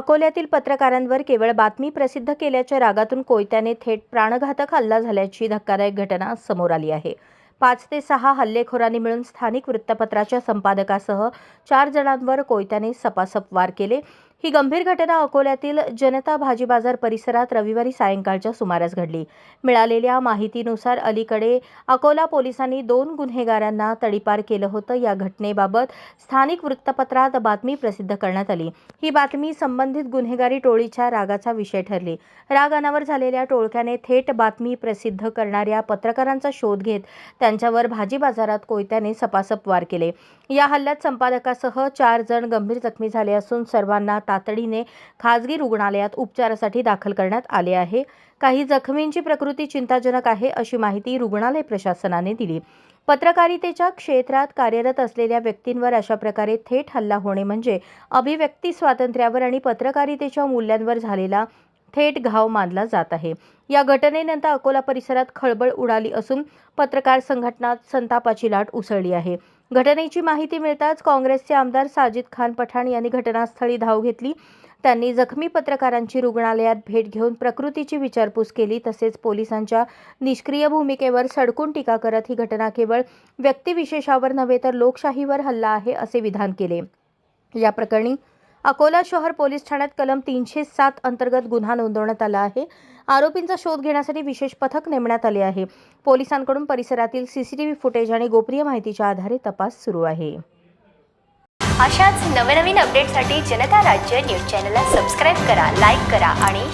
अकोल्यातील पत्रकारांवर केवळ बातमी प्रसिद्ध केल्याच्या रागातून कोयत्याने थेट प्राणघातक हल्ला झाल्याची धक्कादायक घटना समोर आली आहे. पाच ते सहा हल्लेखोरांनी मिळून स्थानिक वृत्तपत्राच्या संपादकासह चार जणांवर कोयत्याने सपासप वार केले. ही गंभीर घटना अकोल्यातील जनता भाजी बाजार परिसरात रविवारी सायंकाळच्या सुमारास घडली. मिळालेल्या माहितीनुसार अलीकडे अकोला पोलिसांनी दोन गुन्हेगारांना तडीपार केलं होतं. या घटनेबाबत स्थानिक वृत्तपत्रात बातमी प्रसिद्ध करण्यात आली. ही बातमी संबंधित गुन्हेगारी टोळीच्या रागाचा विषय ठरली. राग अनावर झालेल्या टोळक्याने थेट बातमी प्रसिद्ध करणाऱ्या पत्रकारांचा शोध घेत त्यांच्यावर भाजी बाजारात कोयत्याने सपासप वार केले. या हल्ल्यात संपादकासह चार जण गंभीर जखमी झाले असून सर्वांना तातडीने खासगी रुग्णालयात उपचारासाठी दाखल करण्यात आले आहे. काही जखमींची प्रकृती चिंताजनक आहे अशी माहिती रुग्णालय प्रशासनाने दिली. पत्रकारितेच्या क्षेत्रात कार्यरत असलेल्या व्यक्तींवर अशा प्रकारे थेट हल्ला होणे म्हणजे अभिव्यक्ती स्वातंत्र्यावर आणि पत्रकारितेच्या मूल्यांवर झालेला थेट घाव मानला जात आहे. या घटनेनंतर अकोला परिसरात खळबळ उडाली असून पत्रकार संघटनात संतापाची लाट उसळली आहे. घटनेची माहिती मिळताच काँग्रेसचे आमदार साजिद खान पठाण यांनी घटनास्थळी धाव घेतली. त्यांनी जखमी पत्रकारांची रुग्णालयात भेट घेऊन प्रकृतीची विचारपूस केली. तसेच पोलिसांच्या निष्क्रिय भूमिकेवर सडकून टीका करत ही घटना केवळ व्यक्तिविशेषावर नव्हे तर लोकशाहीवर हल्ला आहे असे विधान केले. या प्रकरणी अकोला शहर पोलीस ठाण्यात कलम तीनशे सात अंतर्गत गुन्हा नोंदवण्यात आला आहे. आरोपींचा शोध घेण्यासाठी विशेष पथक नेमण्यात आले आहे. पोलिसांकडून परिसरातील सीसीटीव्ही फुटेज आणि गोपनीय माहितीच्या आधारे तपास सुरू आहे. अशाच नवनवीन अपडेटसाठी जनता राज्य न्यूज चॅनलला सबस्क्राईब करा लाईक करा आणि